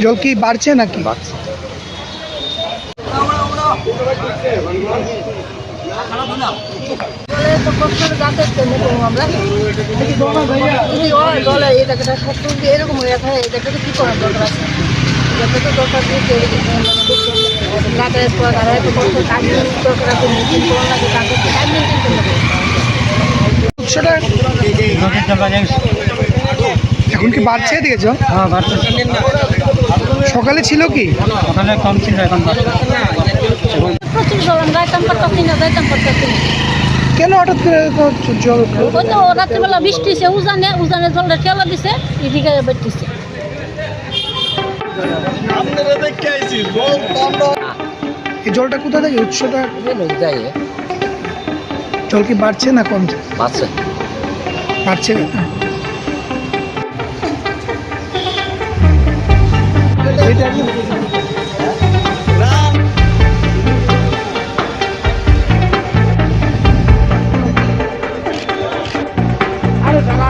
জল কি বাড়ছে নাকি? হয় এরকম হয়ে থাকে এটাকে তো কী করার দরকার আছে তো দরকার দিয়েছে যাতায়াত করা তারা এত কষ্ট কাজ দরকার আছে মেনটেন করা লাগে তাকে টাইম মেনটেন করতে হবে। উৎসটা এখন কি বাড়ছে এদিকে জল? হ্যাঁ বাড়ছে। সকালে ছিল কি? ওখানে কম ছিল এখন কেন হঠাৎ করে জল রাত্রিবেলা বৃষ্টি হয়েছে উজানে উজানে জলটা ঠেলা দিছে এদিকে এই জলটা কোথা থেকে উৎসটা? জল কি বাড়ছে না কমছে? বাড়ছে। বাড়ছে? আরে দাঁড়া